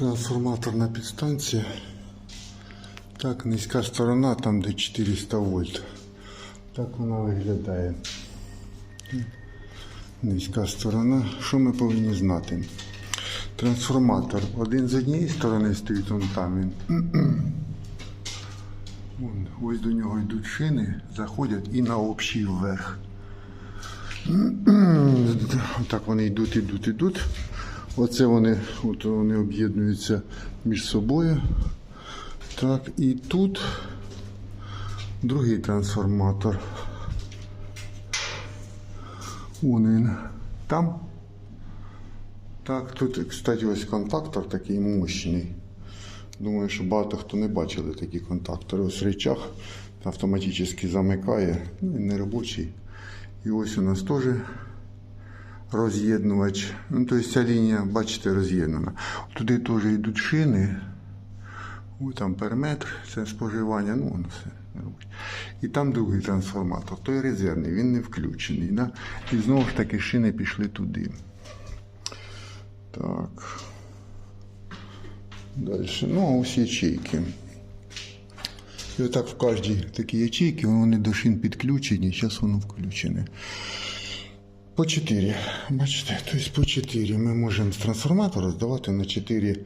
Трансформаторна підстанція. Так, низька сторона, там де 400 вольт. Так вона виглядає. Низька сторона. Що ми повинні знати? Трансформатор. Один з однієї сторони стоїть он там він. Ось до нього йдуть шини, заходять і на общий вверх. Так вони йдуть, йдуть, йдуть. Оце вони, от вони об'єднуються між собою. Так, і тут другий трансформатор. Вон він. Там. Так, тут, кстати, ось контактор такий мощний. Думаю, що багато хто не бачили такі контактори. Ось речах автоматично замикає, ну, він не робочий. І ось у нас теж роз'єднувач. Ну, тобто ця лінія, бачите, роз'єднана. Туди теж йдуть шини. Ось там периметр, це споживання, ну воно все робить. І там другий трансформатор, той резервний, він не включений. Да? І знову ж таки шини пішли туди. Так. Далі. Ну, а ось ячейки. І отак в кожній такі ячейки, вони до шин підключені, зараз воно включене. По 4. Бачите, тобто по 4 ми можемо з трансформатора здавати на 4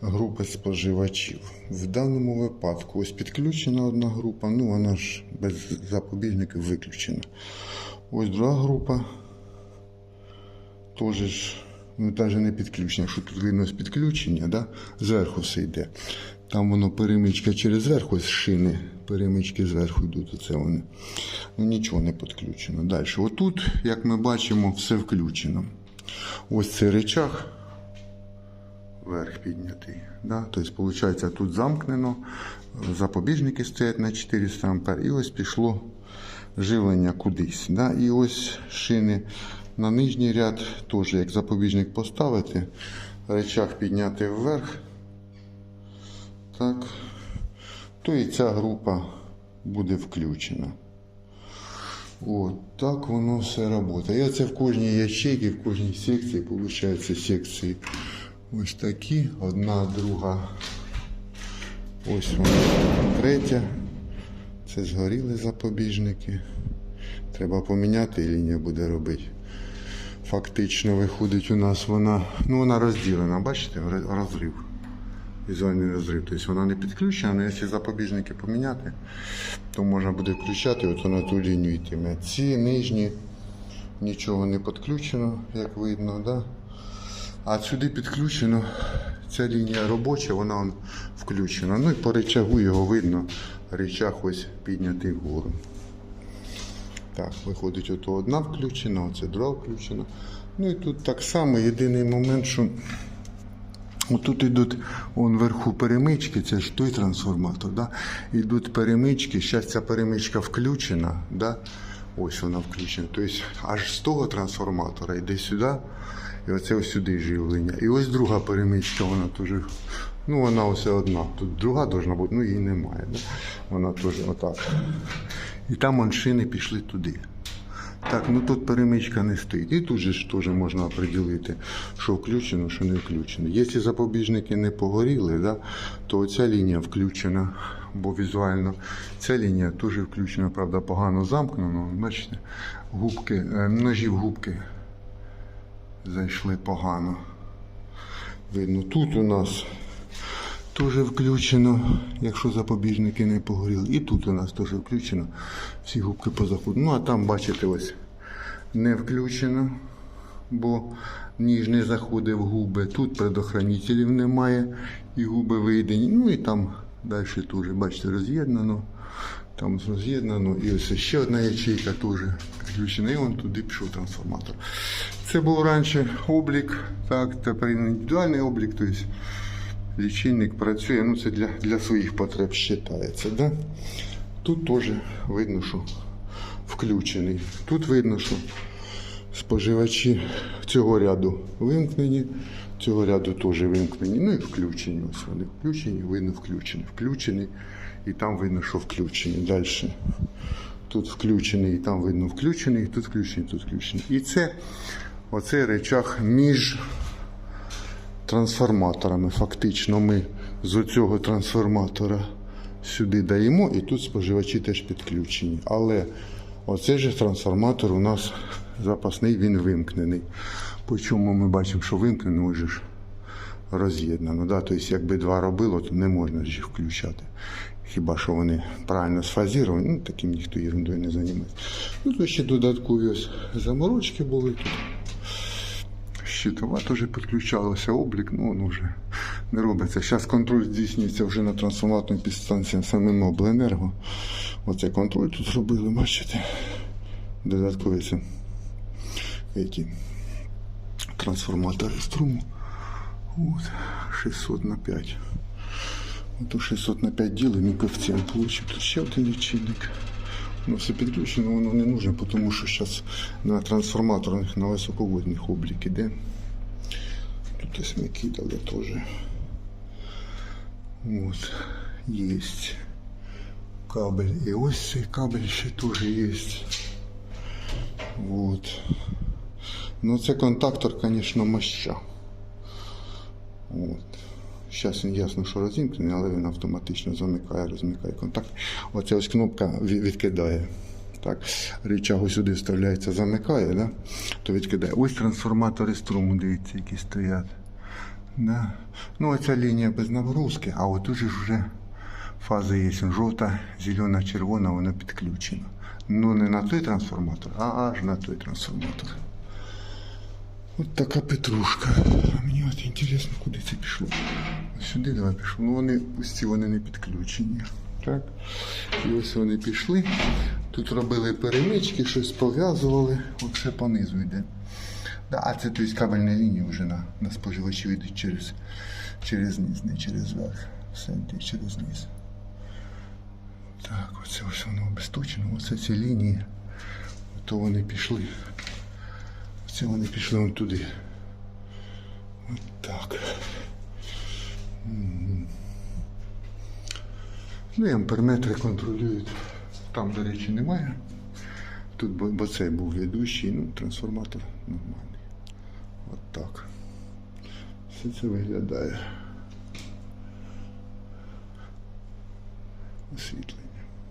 групи споживачів. В даному випадку ось підключена одна група, ну вона ж без запобіжників виключена. Ось друга група. Теж ну, навіть не підключення, якщо тут видно з підключення, да? зверху все йде. Там воно перемичка через верх, ось шини, перемички зверху йдуть, оце вони. Ну нічого не підключено. Далі. Отут, як ми бачимо, все включено. Ось цей речах вверх піднятий. Да? Тобто, виходить, тут замкнено, запобіжники стоять на 400 А, і ось пішло живлення кудись. Да? І ось шини на нижній ряд, теж як запобіжник поставити, речах підняти вверх. Так, то і ця група буде включена. От так воно все працює. І це в кожній ячейці, в кожній секції, виходить, секції ось такі, одна, друга. Ось вона третя. Це згоріли запобіжники. Треба поміняти і лінія буде робити. Фактично виходить у нас вона, ну вона розділена, бачите, розрив. Візуальний розрив. Тобто вона не підключена, але якщо запобіжники поміняти, то можна буде включати от на ту лінію йтиме. Ці нижні нічого не підключено, як видно. Да? А сюди підключено, ця лінія робоча, вона он включена. Ну і по речагу його видно, речах ось піднятий вгору. Так, виходить, ото одна включена, оце друга включена. Ну і тут так само єдиний момент, що Отут йдуть вон вверху перемички, це ж той трансформатор. Да? Йдуть перемички, зараз ця перемичка включена, да? ось вона включена. Тобто аж з того трансформатора йде сюди, і оце ось сюди живлення. І ось друга перемичка, вона теж, ну вона ось одна. Тут друга должна бути, ну її немає. Да? Вона теж отак. І там вон шини пішли туди. Так, ну тут перемичка не стоїть. І тут же ж теж можна определити, що включено, що не включено. Якщо запобіжники не погоріли, да, то ця лінія включена, бо візуально ця лінія теж включена, правда, погано замкнена. Бачите, губки, е, ножі в губки зайшли погано. Видно, тут у нас теж включено, якщо запобіжники не погоріли. І тут у нас теж включено. Всі губки позаходу. Ну а там, бачите, ось не включено, бо ніж не заходить в губи. Тут предохранителів немає, і губи вийдені. Ну і там далі теж, бачите, роз'єднано. Там роз'єднано. І ось ще одна ячейка теж підключена. І вон туди пішов трансформатор. Це був раніше облік, так, тепер індивідуальний облік. Тобто лічильник працює, ну це для, для своїх потреб вважається. Да? Тут теж видно, що включений. Тут видно, що споживачі цього ряду вимкнені, цього ряду теж вимкнені. Ну і включені. Ось вони включені, видно включені. Включений, і там видно, що включені. Далі. Тут включений, і там видно включений, тут включений, тут включений. І це оцей речах між трансформаторами. Фактично ми з цього трансформатора сюди даємо, і тут споживачі теж підключені. Але оцей же трансформатор у нас запасний, він вимкнений. По чому ми бачимо, що вимкнений уже ж роз'єднано. Да? Тобто, якби два робило, то не можна ж їх включати. Хіба що вони правильно сфазіровані, ну таким ніхто ерундою не займається. Ну, то ще додаткові ось заморочки були тут. Щитова теж підключалася, облік, ну воно вже не робиться. Зараз контроль здійснюється вже на трансформаторній підстанції самим обленерго. Оце контроль тут зробили, бачите? Додаткові які, трансформатори струму. От, 600 на 5. Ото 600 на 5 ділимо і коефіцієнт получив. Тут ще один лічильник. Ну, все підключено, воно не нужно, тому що зараз на трансформаторних, на високовольтних облік іде. Тут ось ми кидали теж. От, є кабель. І ось цей кабель ще теж є. От. Ну, це контактор, звісно, моща. От. Зараз він ясно, що розімкнений, але він автоматично замикає, розмикає контакт. Оця ось кнопка відкидає. Так, рычаг сюди вставляється, замикає, да? то відкидає. Ось трансформатори струму, дивіться, які стоять. Да? Ну, оця лінія без нагрузки, а от уже вже фаза є жовта, зелена, червона, вона підключена. Ну не на той трансформатор, а аж на той трансформатор. От така петрушка. А мені от інтересно, куди це пішло. Сюди давай пішло. Ну вони пусті, вони не підключені. Так. І ось вони пішли. Тут робили перемички, щось пов'язували. Все понизу йде. Да, а це тобто кабельні лінії вже на, на споживачів йдуть через, через низ, не через верх. Все йде через низ. Так, оце ось воно обесточено. Оце ці лінії. То вони пішли. Це вони пішли вон туди. От так. Ну і амперметри контролюють. Там, до речі, немає. Тут, бо, цей був ведущий, ну, трансформатор нормальний. От так. Все це виглядає. Освітлення.